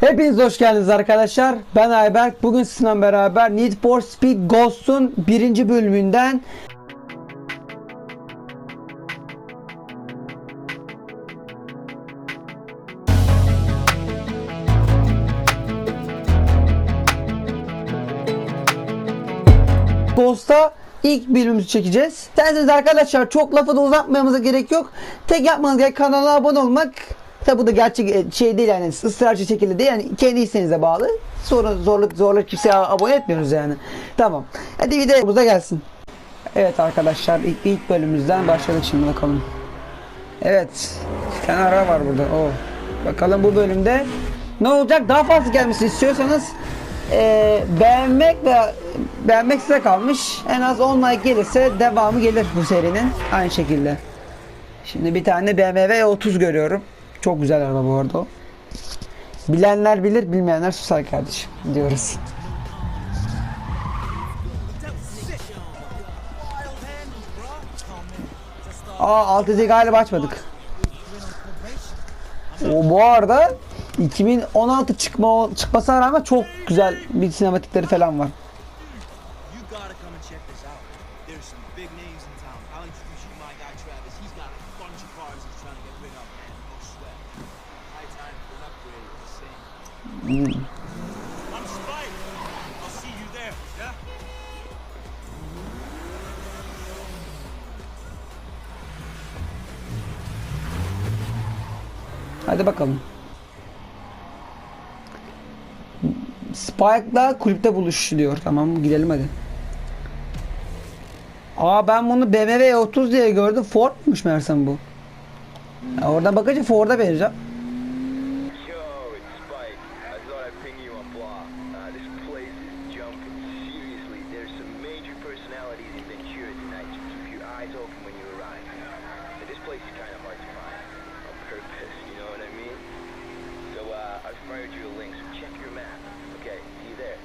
Hepiniz hoş geldiniz arkadaşlar. Ben Ayberk. Bugün sizinle beraber Need for Speed Ghost'un birinci bölümünden Ghost'a ilk bölümümüzü çekeceğiz. İsterseniz arkadaşlar çok lafı da uzatmamıza gerek yok. Tek yapmanız gereken kanala abone olmak. Tabi bu da gerçek e, şey değil yani ısrarcı şekilde değil yani kendi isteğinize bağlı. Sonra zorluk zorluk kimseye abone etmiyoruz yani. Tamam. Hadi videomuza gelsin. Evet arkadaşlar ilk, ilk bölümümüzden başladık şimdi bakalım. Evet. Bir tane araba var burada. Oo. Bakalım bu bölümde ne olacak? Daha fazla gelmesini istiyorsanız eee beğenmek ve beğenmek size kalmış. En az 10 like gelirse devamı gelir bu serinin. Aynı şekilde. Şimdi bir tane BMW 30 görüyorum. Çok güzel araba bu arada o. Bilenler bilir, bilmeyenler susar kardeşim diyoruz. Aa 6 galiba açmadık. O bu arada 2016 çıkma çıkmasına rağmen çok güzel bir sinematikleri falan var. Yeah? Hadi bakalım. Spike'la kulüpte buluşuluyor. Tamam gidelim hadi. Aa ben bunu BMW 30 diye gördüm. Ford'muş meğersem bu. Ya oradan bakınca Ford'a benziyor. Yo, it's Spike. I thought I'd ping you on blah. Uh, this place is jumping. Seriously, there's some major personalities in Ventura tonight, so keep your eyes open when you arrive. And this place is kind of hard to find. On purpose, you know what I mean? So, uh, I've fired you a link, so check your map. Okay, see you there.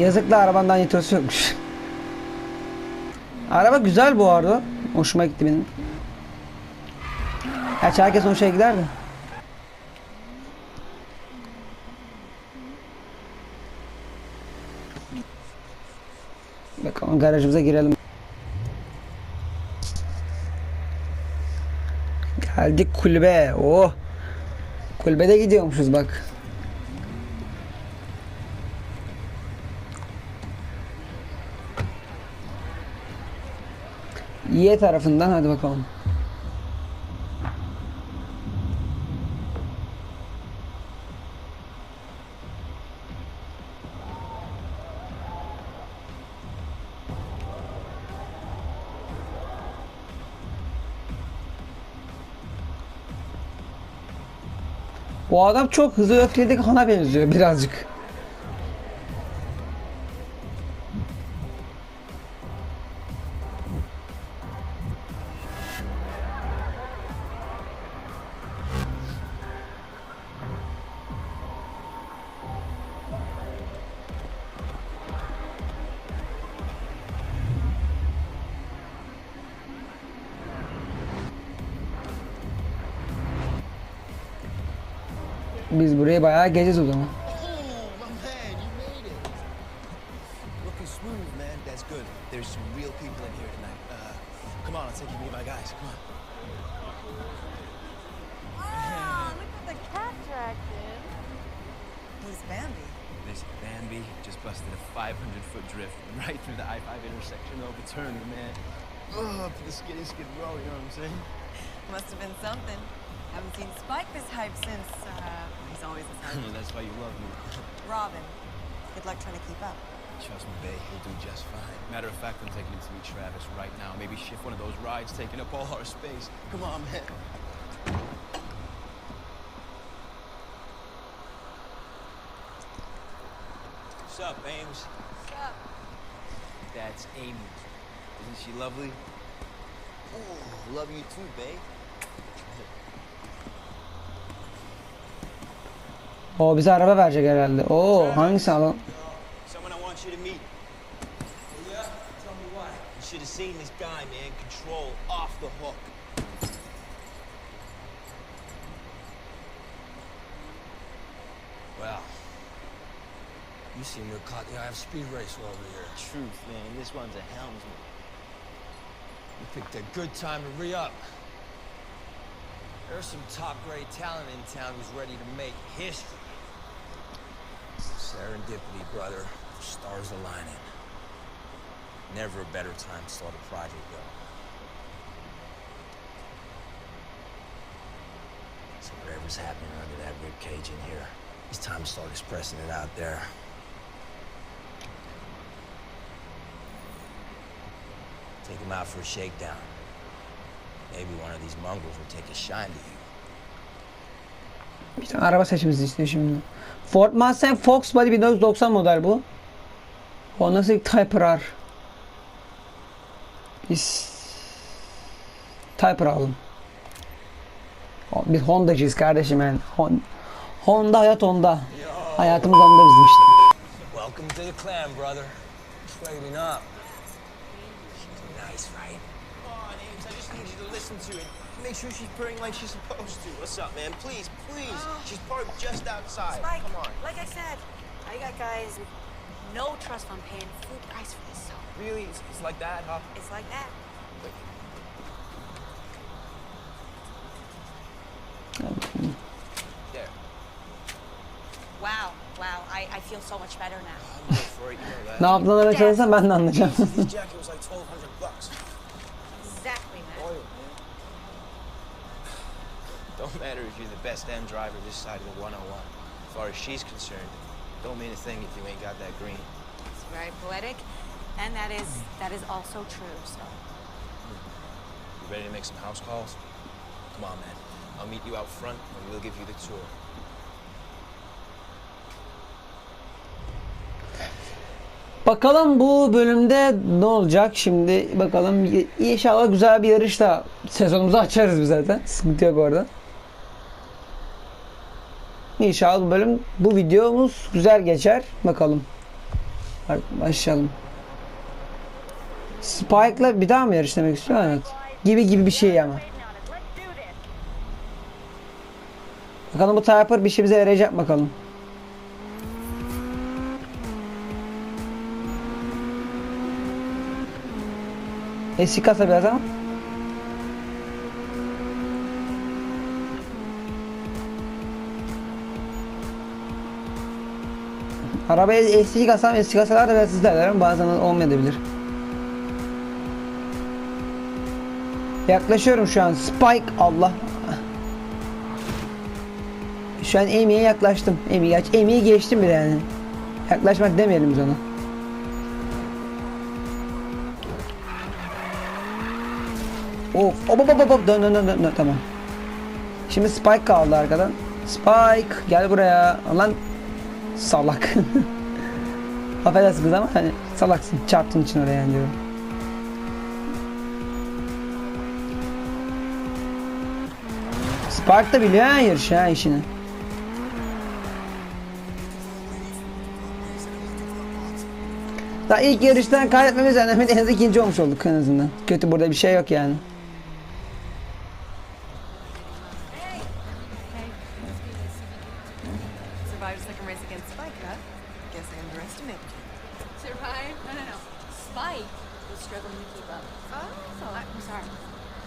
Aa, Yazıklı arabandan nitrosu yokmuş. Araba güzel bu arada. Hoşuma gitti benim. Gerçi herkes hoşuna gider de. Bakalım garajımıza girelim. Geldik kulübe. Oh. Kulübede gidiyormuşuz bak. Y tarafından hadi bakalım. Bu adam çok hızlı öfkeli Han'a benziyor birazcık. Traction. Who's Bambi? This Bambi just busted a 500 foot drift right through the I 5 intersection over Turner, man. Oh, up to the skitty skid row, you know what I'm saying? Must have been something. Haven't seen Spike this hype since, uh, he's always hype. That's why you love me. Robin. Good luck trying to keep up. Trust me, babe, he'll do just fine. Matter of fact, I'm taking him to meet Travis right now. Maybe shift one of those rides taking up all our space. Come on, man. What's up, Ames? What's up? That's Amy. Isn't she lovely? Oh, love you too, babe. O bize araba verecek herhalde. Oo hangisi alalım? Well, you seem to have caught the eye of Speed Racer over here. Truth, man. This one's a helmsman. You picked a good time to re-up. There's some top-grade talent in town who's ready to make history. Serendipity, brother. Stars aligning. Never a better time to start a project, though. So whatever's happening under that rib cage in here, it's time to start expressing it out there. Take him out for a shakedown. Maybe one of these mongrels will take a shine to you. Bir tane araba seçmemizi istiyor şimdi. Ford Mustang Fox Body 1990 model bu. Honda Civic Type R. Biz Type R alalım. Biz Honda'cıyız kardeşim yani. Hon- Honda hayat Honda. Hayatımız Honda bizim işte. Welcome to the clan, brother. Trading up. Nice, right? Come on, Ames. I just need you to listen to it. Make sure she's purring like she's supposed to. What's up, man? Please, please. Oh. She's parked just outside. Spike, Come on. like I said, I got guys with no trust on paying full price for this, so Really? It's, it's like that, huh? it's like that. There. Wow, wow, I, I feel so much better now. I'm good for it. You know that. Ne yaptığını çalışırsan ben de anlayacağım. This jacket was like 1200 Don't matter if you're the best end driver this side of the 101. As far as she's concerned, don't mean a thing if you ain't got that green. It's very poetic, and that is that is also true. So You ready to make some house calls? Come on, man. I'll meet you out front and we'll give you the tour. Bakalım bu bölümde ne olacak şimdi bakalım inşallah güzel bir yarışla sezonumuzu açarız biz zaten sıkıntı yok orada. İnşallah bu bölüm bu videomuz güzel geçer bakalım. Başlayalım. Spike'la bir daha mı yarış demek istiyor? Evet. Gibi gibi bir şey ama. Bakalım bu Typer bir şey bize yarayacak bakalım. Eski kasa biraz ama. Arabaya eski kasam eski kasalar da hızlı ederim bazen olmayabilir. Yaklaşıyorum şu an. Spike Allah. Şu an Amy'ye yaklaştım. Amy geç. Amy'yi geçtim bile yani. Yaklaşmak demeyelim biz ona. Of, hop hop hop hop dön dön dön dön tamam. Şimdi Spike kaldı arkadan. Spike gel buraya. Lan salak. Affedersiniz ama hani salaksın. Çarptığın için oraya yani diyorum. Spike da biliyor ha yarışı ha işini. Daha ilk yarıştan kaybetmemiz önemli. En az ikinci olmuş olduk en azından. Kötü burada bir şey yok yani. Survived a second race against Spike, huh? Guess I underestimated you. Survive? No, no, no. Spike was struggling to keep up. Oh, I'm sorry.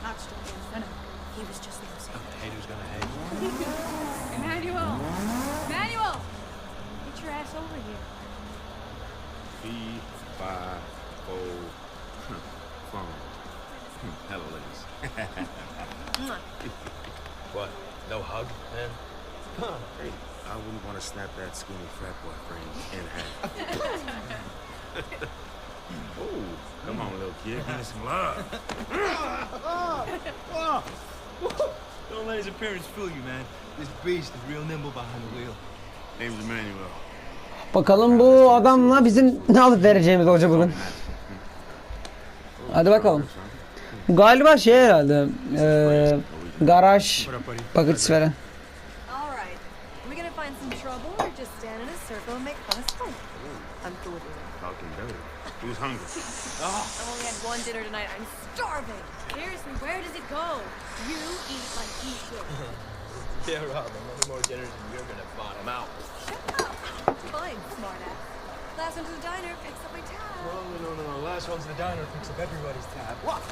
Not struggling. No, no. He was just losing. Haters gonna hate. Emmanuel! Emmanuel! Get your ass over here. Fee, fi, fo, phone. Hmm, Hello, ladies. What? No hug, man? I wouldn't want to snap that skinny fat boy frame in half. oh, come on, little kid. Give me some love. Don't let his appearance fool you, man. This beast is real nimble behind the wheel. Name's Emmanuel. Bakalım bu adamla bizim ne alıp vereceğimiz olacak bugün. Hadi bakalım. Galiba şey herhalde. eee garaj bakıcısı veren. Who's hungry? I've only had one dinner tonight. I'm starving. Seriously, where does it go? You eat like you should. Yeah, Rob. How many more dinners and you're gonna bottom out? Shut up. Fine, smartass. Last one to the diner picks up my tab. No, no, no, no. Last one to the diner picks up everybody's tab. What?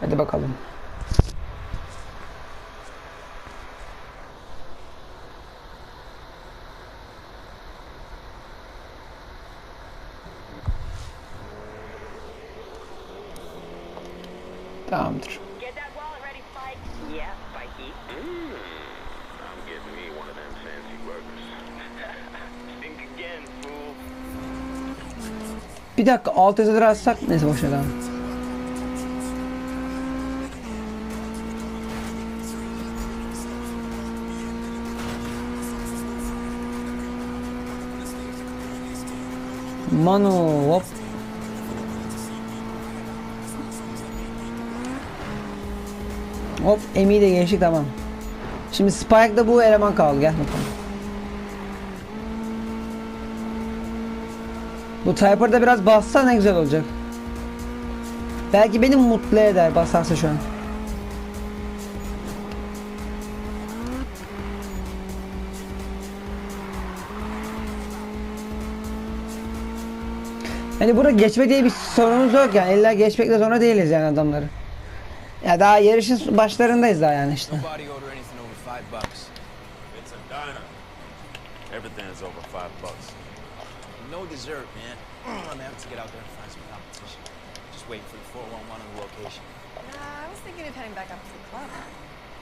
Hadi bakalım. Bir dakika alt yazıları açsak neyse boş ver tamam. Manu hop. Hop Emi de geçtik tamam. Şimdi Spike'da bu eleman kaldı gel bakalım. Bu Typer'da biraz bassa ne güzel olacak. Belki beni mutlu eder basarsa şu an. Hani burada geçme diye bir sorunumuz yok yani. İlla geçmekle zorunda değiliz yani adamları. Ya daha yarışın başlarındayız daha yani işte. Order anything over five bucks. No dessert, man. I'm gonna have to get out there and find some competition. Just waiting for the 411 on the location. Nah, I was thinking of heading back up to the club.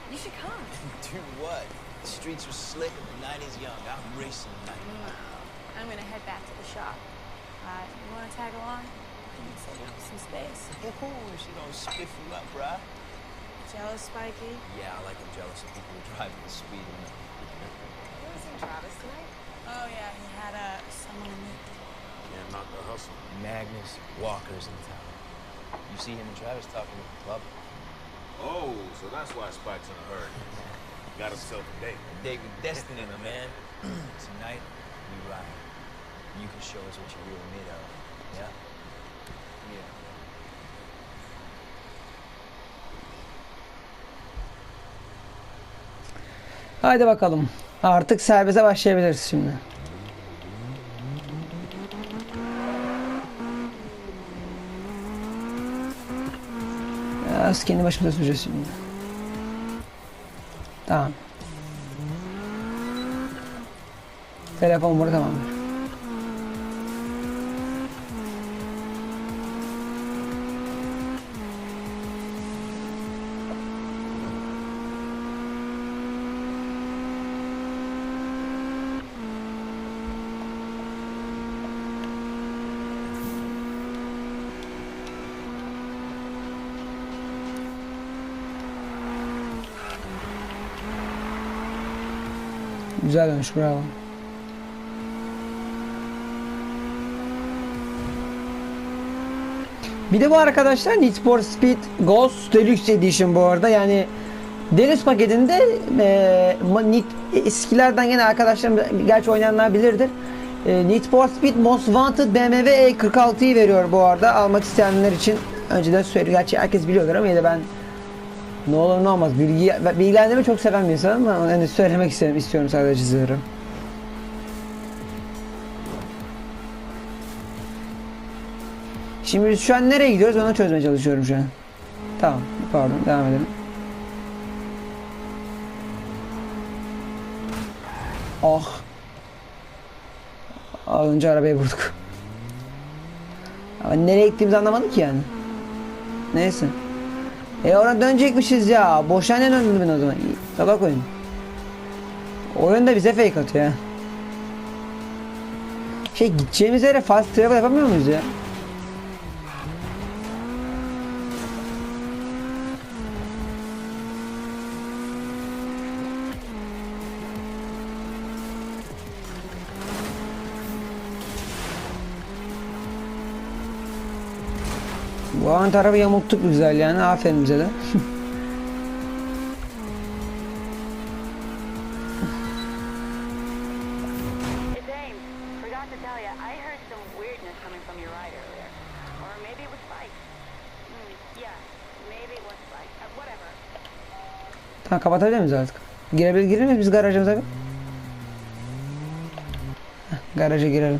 You should come. Do what? The streets were slick and the night is young. I'm racing tonight. I'm gonna head back to the shop. Uh, you wanna tag along? Up some space. Oh, she gonna spiff you up, bruh. Jealous, Spikey? Yeah, I like I'm jealous of people who drive at the speed limit. You ever seen Travis tonight? Oh yeah, he had uh, someone to meet. Can't the hustle. Magnus Walker's in town. You see him and Travis talking at the club. Oh, so that's why Spike's in a hurry. Got himself a date. Date with destiny, my man. Tonight, we ride. You can show us what you're really made of. Yeah? Yeah. Haydi bakalım. Artık serbeste başlayabiliriz şimdi. Biraz kendi başımıza süreceğiz şimdi. Tamam. Telefon burada tamamdır. Güzel dönüş bravo. Bir de bu arkadaşlar Need for Speed Ghost Deluxe Edition bu arada yani Deniz paketinde e, Need, eskilerden yine arkadaşlarım gerçi oynayanlar bilirdir. E, Need for Speed Most Wanted BMW E46'yı veriyor bu arada almak isteyenler için önceden söylüyor. Gerçi herkes biliyordur ama yine ben ne olur ne olmaz bilgi bilgilendirmeyi çok seven bir insanım ama hani söylemek istedim istiyorum sadece sizlere. Şimdi şu an nereye gidiyoruz onu çözmeye çalışıyorum şu an. Tamam pardon devam edelim. Ah. Az önce arabayı vurduk. Ama nereye gittiğimizi anlamadık ki yani. Neyse. E oraya dönecekmişiz ya. Boşa ne döndüm ben o zaman? Tabak oyun. Oyun da bize fake atıyor. Şey gideceğimiz yere fast travel yapamıyor muyuz ya? Hmm, yeah, maybe it was Spike. Uh, whatever. Tamam kapatabilir miyiz artık? Girebilir miyiz biz garajımıza bir? Heh, Garaja girelim.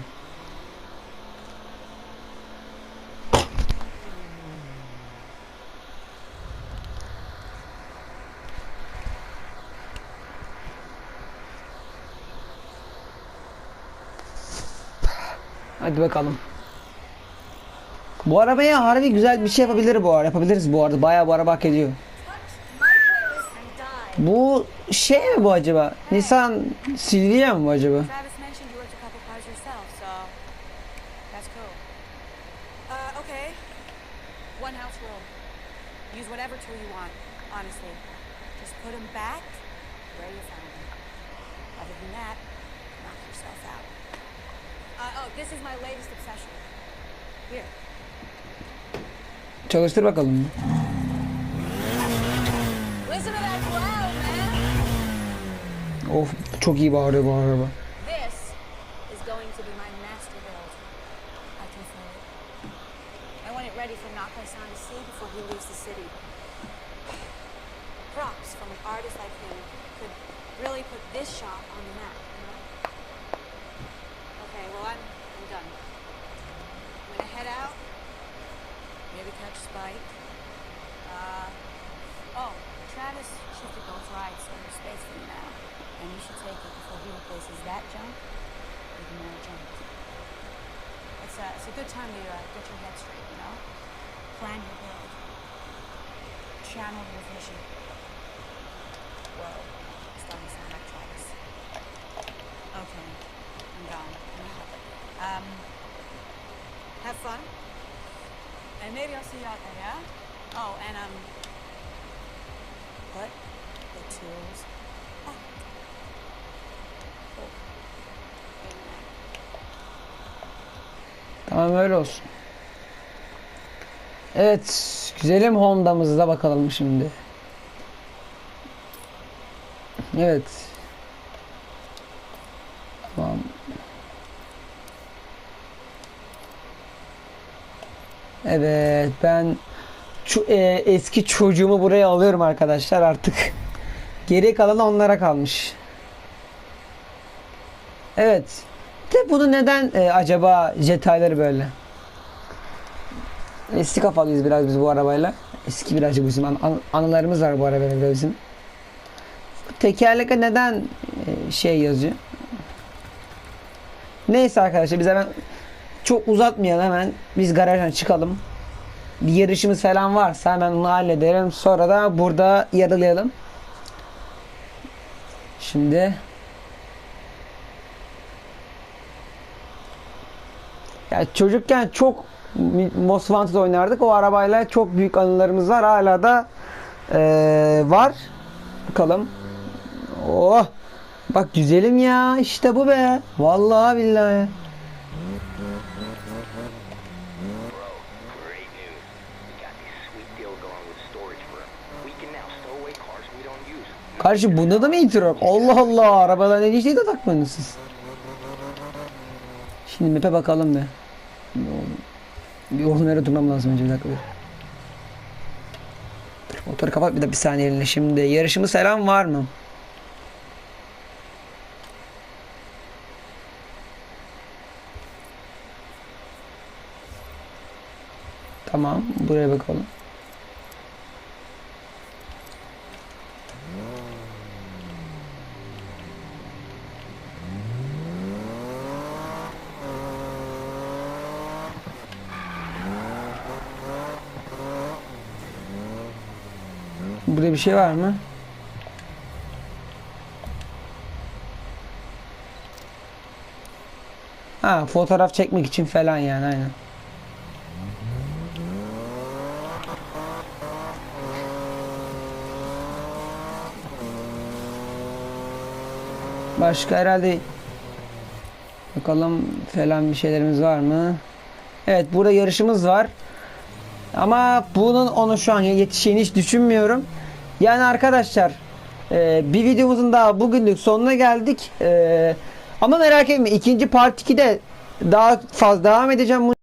Hadi bakalım. Bu arabaya harbi güzel bir şey yapabilir bu arada. Yapabiliriz bu arada. Bayağı bu araba hak ediyor. Bu şey mi bu acaba? Nissan Silvia mı bu acaba? Uh, put them back where you found them. Other than that, knock yourself out. Uh, oh, this is my latest obsession. Here. Çalıştır bakalım. Listen to that growl, man! Of çok iyi bağırıyor bu araba. This is going to be my master build. I can feel it. I want it ready for Nakai-san to see before he leaves the city. Props from an artist like him could really put this shop on the map, Spike. Uh, oh, Travis shifted both rides, there's space for now. And you should take it before he replaces that junk with more junk. It's a, it's a good time to uh, get your head straight, you know? Plan your build. Channel your vision. Whoa, starting. Okay, I'm gone. I'm out. Um, have fun. Out there, yeah? Oh, and um, put the tools. Good night. Tamam öyle olsun. Evet. Güzelim Honda'mızda bakalım şimdi. Evet. Evet ben şu e, eski çocuğumu buraya alıyorum arkadaşlar artık. Geri kalan onlara kalmış. Evet. De bunu neden e, acaba detayları böyle? Eski kafalıyız biraz biz bu arabayla. Eski birazcık bizim an- anılarımız var bu arabayla bizim. Tekerlek'e neden e, şey yazıyor? Neyse arkadaşlar biz hemen çok uzatmayalım hemen biz garajdan çıkalım. Bir yarışımız falan varsa hemen onu hallederim. Sonra da burada yarılayalım. Şimdi Ya çocukken çok Most Wanted oynardık. O arabayla çok büyük anılarımız var. Hala da eee, var. Bakalım. Oh. Bak güzelim ya. İşte bu be. Vallahi billahi. Karşı bunda da mı itiraf? Allah Allah. Arabadan en iyisi de takmadınız siz. Şimdi map'e bakalım be. Bir oğlum durmam lazım önce bir dakika. bir. Motoru kapat bir de bir saniye eline. Şimdi yarışımız selam var mı? Tamam. Buraya bakalım. Burada bir şey var mı? Ha fotoğraf çekmek için falan yani aynen. Başka herhalde bakalım falan bir şeylerimiz var mı? Evet burada yarışımız var. Ama bunun onu şu an yetişeceğini hiç düşünmüyorum. Yani arkadaşlar e, bir videomuzun daha bugünlük sonuna geldik. E, ama merak etmeyin ikinci part 2'de daha fazla devam edeceğim.